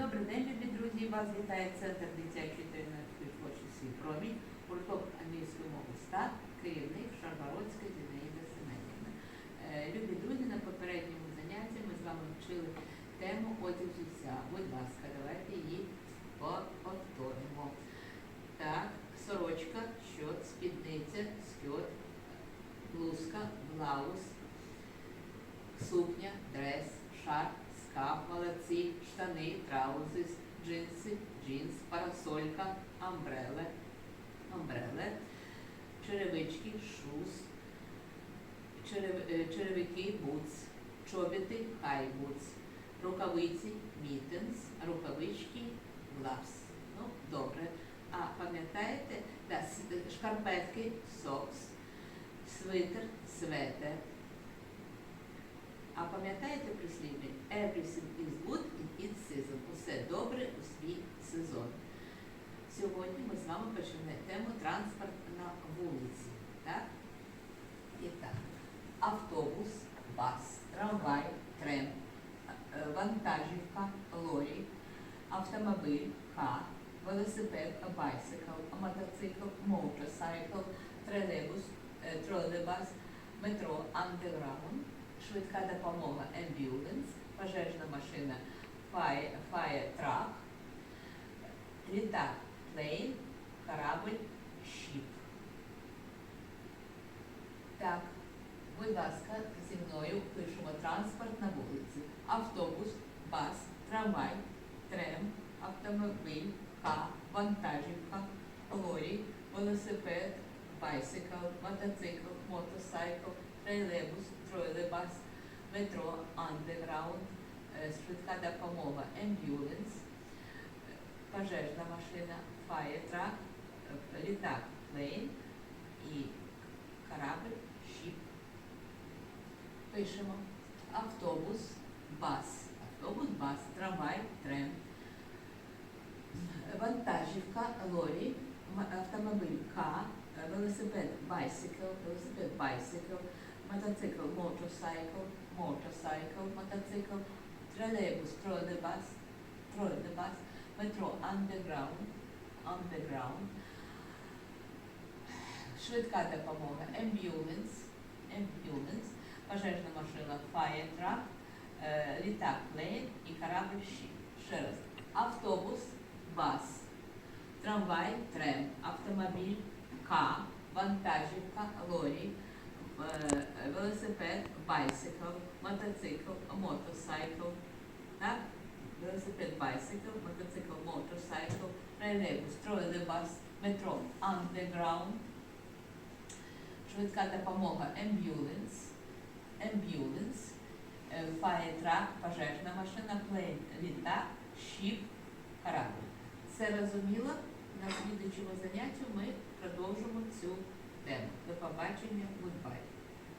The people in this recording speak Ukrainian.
Добрий день, любі друзі! Вас вітає Центр дитячої та юнацької творчості «Промінь», гурток англійської мови СТА, керівник Шаргородська Зінаїда Семенівна. Е, Любі друзі, на попередньому занятті ми з вами вчили тему одяг взуття. Будь ласка, давайте її повторимо. Так, сорочка, щот, спідниця, скьот, блузка, блауз, сукня, дрес, шарф, штани, траузи, джинси, джинс, парасолька, амбреле, амбреле, черевички, шуз, черев- е, черевики, бутс, чобіти, хай бутс, рукавиці, мітенс, рукавички, главс. Ну, добре. А пам'ятаєте, да, шкарпетки, сокс, свитер, светер. А пам'ятаєте прислів'я? Сьогодні ми з вами почнемо тему транспорт на вулиці. Так? І так. Автобус, бас, трамвай, трем, е, вантажівка, лорі, автомобіль, кар, велосипед, байсикл, мотоцикл, моторсайкл, тролейбус, е, тролейбус, метро, андеграунд, швидка допомога ambulance, пожежна машина fire літак plane, корабль ship. Так, будь ласка, зі мною пишемо транспорт на вулиці. Автобус, бас, трамвай, трем, автомобіль, кар, вантажівка, лорі, велосипед, байсикл, мотоцикл, мотосайкл, тролейбус, тролейбус, метро, андеграунд, е, швидка допомога, ambulance, е, пожежна машина, fire truck, е, літак, plane і корабль, ship. Пишемо автобус, бас, автобус, бас, трамвай, трем, вантажівка, лорі, автомобіль, кар, е, велосипед, байсикл, велосипед, байсикл, мотоцикл, моторсайкл, моторсайкл, мотоцикл, тролейбус, тролейбус, тролейбус, метро, андеграунд, андеграунд, швидка допомога, ambulance, ambulance, пожежна машина, fire truck, е, літак, plane і корабль ship. Ще раз. Автобус, бас, трамвай, трем, автомобіль, ка, вантажівка, лорі, е, велосипед, байсикл, мотоцикл, мотосайкл, так? Велосипед, байсикл, мотоцикл, моторсайкл, тролейбус, тролейбус, метро, андеграунд, швидка допомога, ambulance, ambulance, е, fire truck, пожежна машина, plane, літак, ship, корабль. Це розуміло? На слідчому занятті ми продовжимо цю тему. До побачення, goodbye.